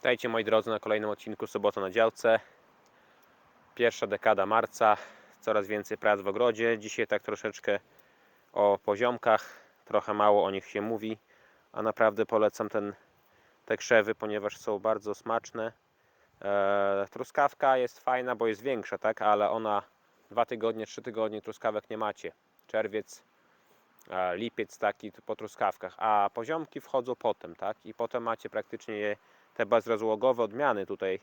Witajcie moi drodzy na kolejnym odcinku Sobota na działce. Pierwsza dekada marca, coraz więcej prac w ogrodzie. Dzisiaj tak troszeczkę o poziomkach, trochę mało o nich się mówi, a naprawdę polecam ten, te krzewy, ponieważ są bardzo smaczne. Eee, truskawka jest fajna, bo jest większa, tak? ale ona dwa tygodnie, trzy tygodnie truskawek nie macie. Czerwiec, e, lipiec taki po truskawkach, a poziomki wchodzą potem, tak? I potem macie praktycznie je te bezrozłogowe odmiany tutaj,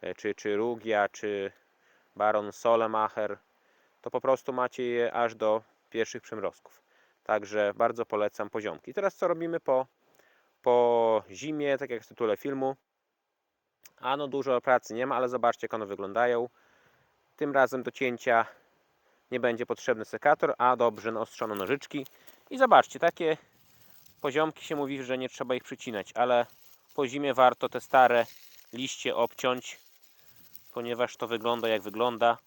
e, czy, czy Rugia, czy Baron Solemacher, to po prostu macie je aż do pierwszych przymrozków. Także bardzo polecam poziomki. Teraz co robimy po, po zimie, tak jak w tytule filmu. Ano dużo pracy nie ma, ale zobaczcie jak one wyglądają. Tym razem do cięcia nie będzie potrzebny sekator, a dobrze naostrzone nożyczki. I zobaczcie, takie poziomki się mówi, że nie trzeba ich przycinać, ale po zimie warto te stare liście obciąć, ponieważ to wygląda jak wygląda.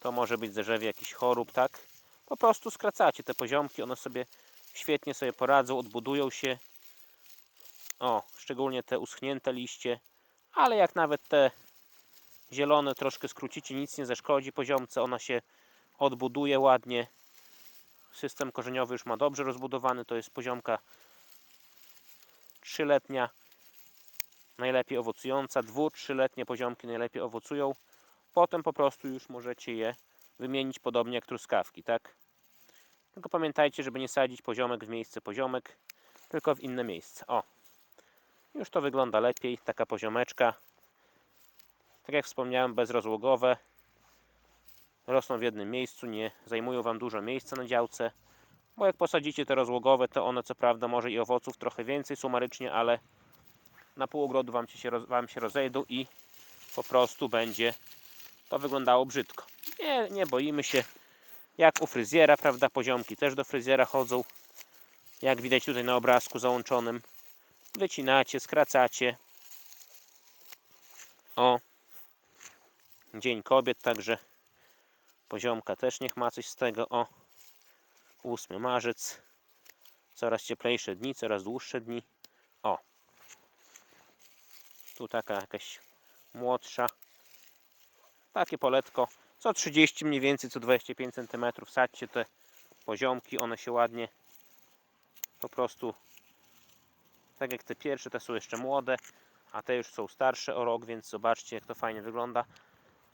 To może być zerzewie jakichś chorób, tak? Po prostu skracacie te poziomki, one sobie świetnie sobie poradzą, odbudują się. O, szczególnie te uschnięte liście, ale jak nawet te zielone troszkę skrócicie, nic nie zaszkodzi poziomce, ona się odbuduje ładnie. System korzeniowy już ma dobrze rozbudowany, to jest poziomka trzyletnia, najlepiej owocująca, dwu, trzyletnie poziomki najlepiej owocują. Potem po prostu już możecie je wymienić podobnie jak truskawki, tak? Tylko pamiętajcie, żeby nie sadzić poziomek w miejsce poziomek, tylko w inne miejsce. O, już to wygląda lepiej, taka poziomeczka. Tak jak wspomniałem, bezrozłogowe. Rosną w jednym miejscu, nie zajmują Wam dużo miejsca na działce. Bo jak posadzicie te rozłogowe, to one co prawda może i owoców trochę więcej sumarycznie, ale na pół ogrodu Wam się, wam się rozejdą i po prostu będzie to wyglądało brzydko. Nie, nie boimy się. Jak u fryzjera, prawda? Poziomki też do fryzjera chodzą. Jak widać tutaj na obrazku załączonym. Wycinacie, skracacie. O. Dzień kobiet, także poziomka też niech ma coś z tego. O. 8 marzec. Coraz cieplejsze dni, coraz dłuższe dni. O. Tu taka jakaś młodsza. Takie poletko. Co 30 mniej więcej, co 25 cm. Sadźcie te poziomki, one się ładnie po prostu tak jak te pierwsze, te są jeszcze młode, a te już są starsze o rok, więc zobaczcie jak to fajnie wygląda.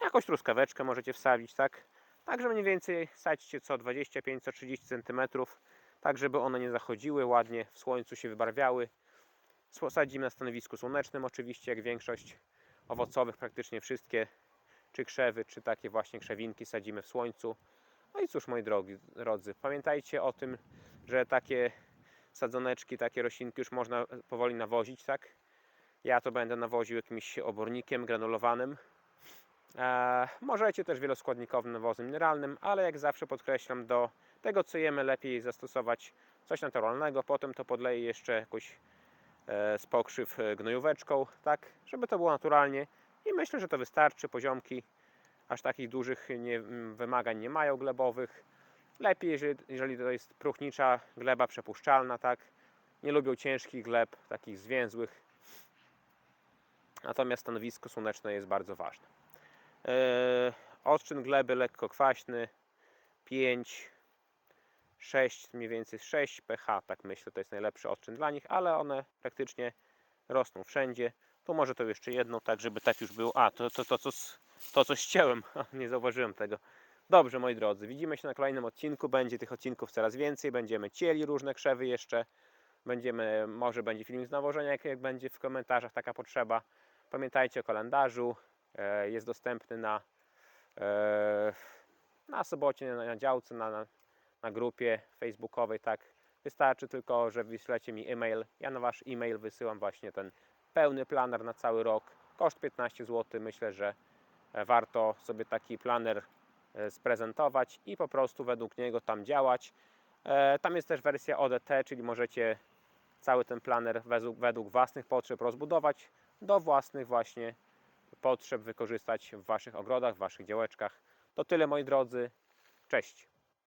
Jakąś truskaweczkę możecie wsadzić, tak? Także mniej więcej sadźcie co 25-30 cm, tak żeby one nie zachodziły, ładnie w słońcu się wybarwiały. Sadzimy na stanowisku słonecznym oczywiście, jak większość owocowych, praktycznie wszystkie, czy krzewy, czy takie właśnie krzewinki sadzimy w słońcu. No i cóż moi drogi, drodzy, pamiętajcie o tym, że takie sadzoneczki, takie roślinki już można powoli nawozić, tak? Ja to będę nawoził jakimś obornikiem granulowanym. Eee, możecie też wieloskładnikowym nawozem mineralnym, ale jak zawsze podkreślam, do tego co jemy lepiej zastosować coś naturalnego, potem to podleję jeszcze jakoś e, z pokrzyw e, gnojóweczką, tak, żeby to było naturalnie. I myślę, że to wystarczy, poziomki aż takich dużych nie, wymagań nie mają glebowych. Lepiej, jeżeli, jeżeli to jest próchnicza gleba przepuszczalna, tak, nie lubią ciężkich gleb, takich zwięzłych, natomiast stanowisko słoneczne jest bardzo ważne. Eee, odczyn gleby lekko kwaśny 5 6 mniej więcej 6 pH tak myślę to jest najlepszy odczyn dla nich ale one praktycznie rosną wszędzie. Tu może to jeszcze jedno tak żeby tak już było. A to, to, to, to, to co ścięłem nie zauważyłem tego. Dobrze moi drodzy widzimy się na kolejnym odcinku. Będzie tych odcinków coraz więcej. Będziemy cieli różne krzewy jeszcze. Będziemy może będzie film z nawożenia jak, jak będzie w komentarzach taka potrzeba. Pamiętajcie o kalendarzu. e, jest dostępny na, e, na sobocie, na, działce, na, na, grupie facebookowej, tak. Wystarczy tylko, że wyślecie mi e-mail. Ja na wasz e-mail wysyłam właśnie ten pełny planer na cały rok. Koszt 15 zł. Myślę, że e, warto sobie taki planer e, sprezentować i po prostu według niego tam działać. E, Tam jest też wersja ODT, czyli możecie cały ten planer według, według własnych potrzeb rozbudować do własnych właśnie potrzeb wykorzystać w Waszych ogrodach, w Waszych działeczkach. To tyle moi drodzy. Cześć.